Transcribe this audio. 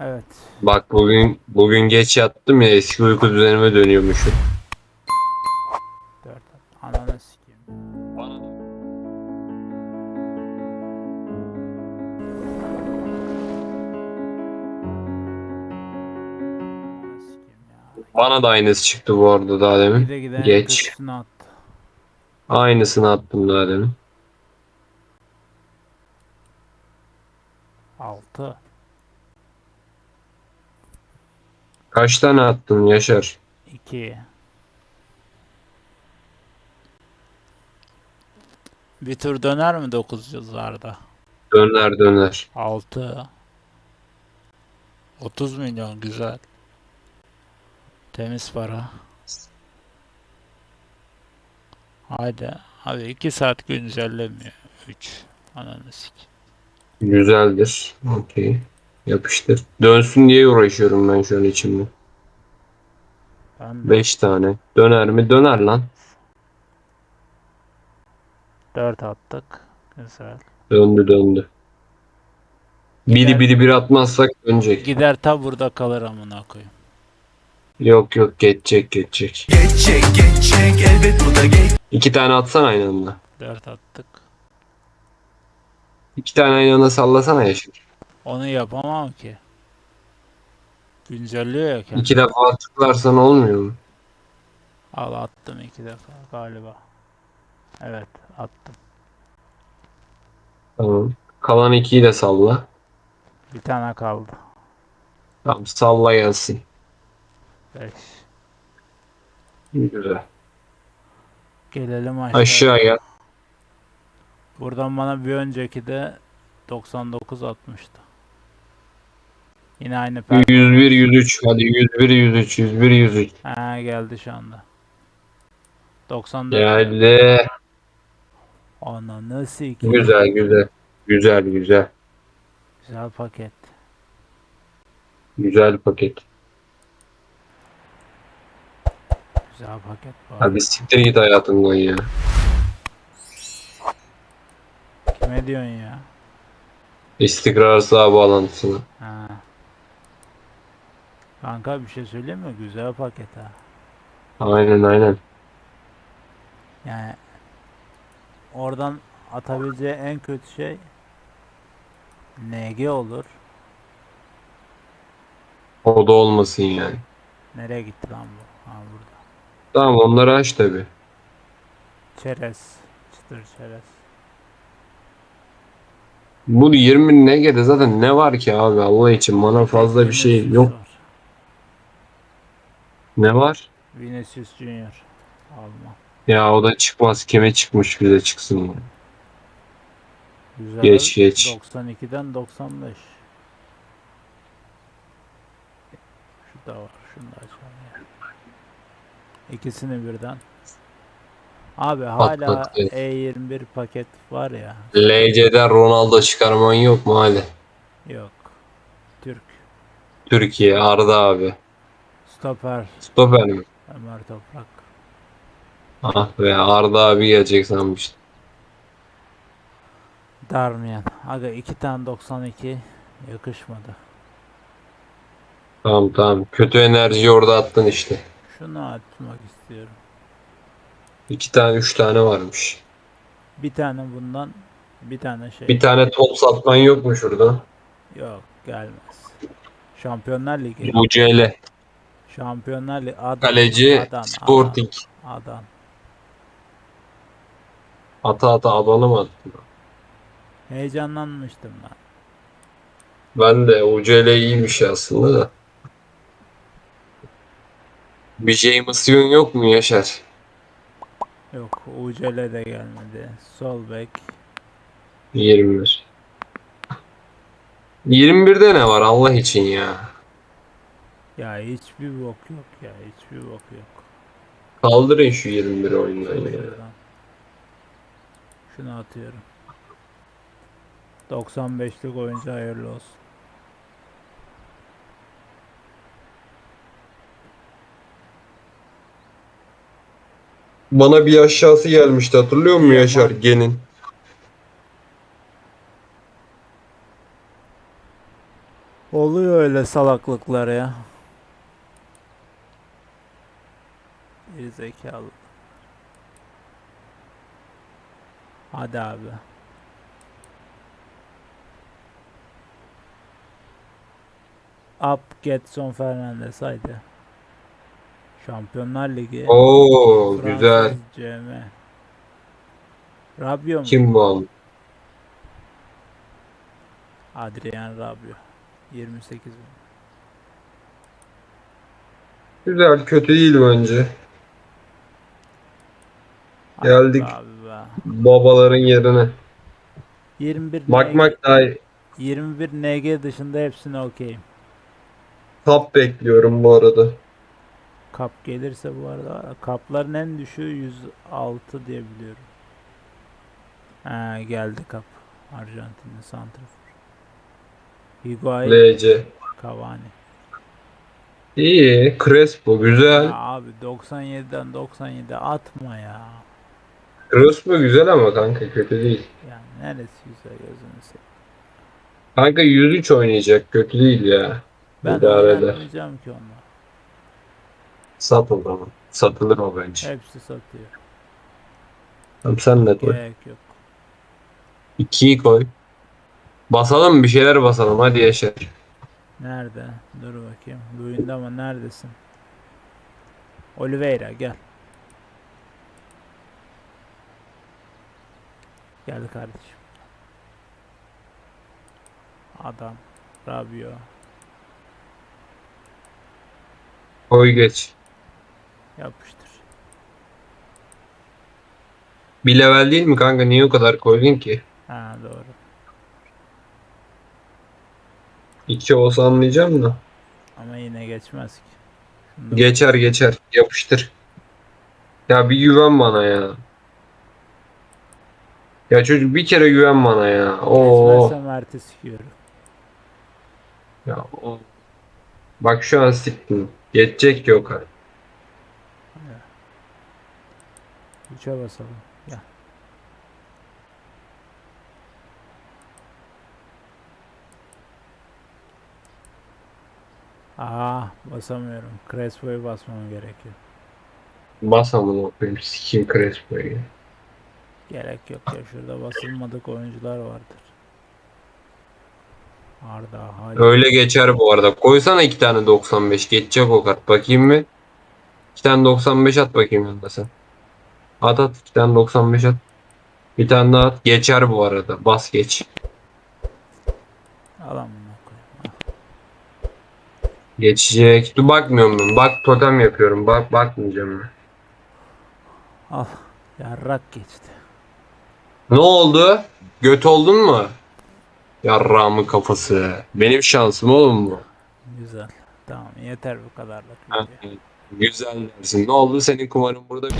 Evet. Bak bugün bugün geç yattım ya eski uyku düzenime dönüyormuşum. 4 Ananı sikeyim. Ananı sikeyim ya. Bana da aynısı çıktı bu arada daha demin. Gide en Geç. kötüsünü attı. Aynısını attım daha demin. 6. Kaç tane attın Yaşar? 2. Bir tur döner mi 900'larda? Döner döner. 6. 30 milyon güzel. Temiz para. Haydi. Abi 2 saat güncellemiyor. 3. Ananı sik. Güzeldir. Okey. Yapıştır. Dönsün diye uğraşıyorum ben şu an içimde. Ben de 5 tane. Döner mi? Döner lan. 4 attık. Güzel. Döndü döndü. Biri biri bir atmazsak dönecek. Gider ta burada kalır amına koyayım. Yok yok geçecek geçecek. Geçecek geçecek elbet bu da geç İki tane atsan aynı anda. 4 attık. İki tane aynı anda sallasana Yaşar. Onu yapamam ki. Güncelliyor ya kendini. İki defa tıklarsan olmuyor mu? Al attım iki defa galiba. Evet attım. Tamam. Kalan ikiyi de salla. Bir tane kaldı. Tamam salla gelsin. 5. Güzel. Gelelim aşağı. Aşağı gel. Buradan bana bir önceki de 99 atmıştı. Yine aynı per. 101 103 hadi 101 103 101 103 Ha geldi şu anda. 94. geldi. Ananı sikeyim. Güzel güzel. Güzel güzel. Güzel paket. Güzel paket. Güzel paket arada. Hadi siktir git hayatından ya. Kime diyorsun ya? İstikrar sağ bağlantısını. Ha. Kanka bir şey söyleyeyim mi? Güzel paket ha. Aynen aynen. Yani oradan atabileceği en kötü şey NG olur. O da olmasın yani. Nereye gitti lan bu? Ha burada. Tamam onları aç tabi. Çerez. Çıtır çerez. Bu 20 ne gede zaten ne var ki abi Allah için bana fazla bir şey yok. Ne var? Vinicius Junior. Alman. Ya o da çıkmaz. Kime çıkmış bize çıksın. bu. Güzel. Geç, geç. 92'den 95. Şu da var. Şunu da açalım ya. İkisini birden. Abi hala bak, evet. E21 paket var ya. LC'den Ronaldo çıkarman yok mu hali? Yok. Türk. Türkiye Arda abi. Stoper. Stoper mi? Ömer Toprak. Ah be Arda abi gelecek sanmıştım. Darmian. Aga iki tane 92 yakışmadı. Tamam tamam. Kötü enerjiyi orada attın işte. Şunu atmak istiyorum. İki tane üç tane varmış. Bir tane bundan bir tane şey. Bir tane top satman yok mu şurada? Yok gelmez. Şampiyonlar Ligi. UCL. Şampiyonlar Ligi. Adan, Kaleci Adan, Sporting. Adan, Adan. Ata ata adanı mı attın? Heyecanlanmıştım ben. Ben de UCL iyiymiş aslında da. Bir James Young yok mu Yaşar? Yok UCL de gelmedi. Sol bek. 21. 21'de ne var Allah için ya? Ya hiçbir bok yok ya. Hiçbir bok yok. Kaldırın şu 21 oyundan ya. Şuradan. Şunu atıyorum. 95'lik oyuncu hayırlı olsun. Bana bir aşağısı gelmişti hatırlıyor musun. Yaşar Gen'in? Oluyor öyle salaklıklar ya. Bir zekalı. Hadi abi. Up Getson Fernandes haydi. Şampiyonlar Ligi. Oo Fransız güzel. CM. Rabio mu? Kim bu oğlum? Adrian Rabio. 28 bin. Güzel kötü değil bence. Geldik. be. Babaların yerine. 21 Bakmak daha iyi. 21 NG dışında hepsine okeyim. Tap bekliyorum bu arada. Kap gelirse bu arada kapların en düşüğü 106 diye biliyorum. Ha geldi kap. Arjantinli santrafor. Higuain, LC. Cavani. İyi. Crespo güzel. Ya abi 97'den 97 atma ya. Crespo güzel ama kanka kötü değil. Yani neresi güzel gözünü seveyim. Kanka 103 oynayacak kötü değil ya. Ben İdare eder. oynamayacağım ki onunla. Sat o zaman. Satılır o bence. Hepsi satıyor. Tamam sen de koy. Gerek yok. 2'yi koy. Basalım bir şeyler basalım hadi Yaşar. Nerede? Dur bakayım. Duyunda ama neredesin? Oliveira gel. Gel kardeşim. Adam. Rabio. Koy geç. Yapıştır. Bir level değil mi kanka? Niye o kadar koydun ki? Ha doğru. 2 olsa anlayacağım da. Ama yine geçmez ki. Da- Geçer geçer. Yapıştır. Ya bir güven bana ya. Ya çocuk bir kere güven bana ya. Oo. Geçmezse Mert'i sikiyorum. Ya o. Bak şu an siktim. Geçecek yok artık. 3'e basalım. Gel. Aa basamıyorum. Crespo'yu basmam gerekiyor. Bas amına koyayım. Sikeyim Crespo'yu. Gerek yok ya şurada basılmadık oyuncular vardır. Arda, Halit. Öyle geçer bu arada. Koysana iki tane 95. Geçecek o kart. Bakayım mı? İki tane 95 at bakayım yanında sen. At at. iki tane 95 at. Bir tane daha at. Geçer bu arada. Bas geç. Al amına koyayım. Geçecek. Dur bakmıyorum ben. Bak totem yapıyorum. Bak bakmayacağım ben. Al. Yarrak geçti. Ne oldu? Göt oldun mu? Yarrağımın kafası. Benim şansım oğlum bu. Güzel. Tamam yeter bu kadarlık video. Güzel dersin. Ne oldu? Senin kumarın burada bitti.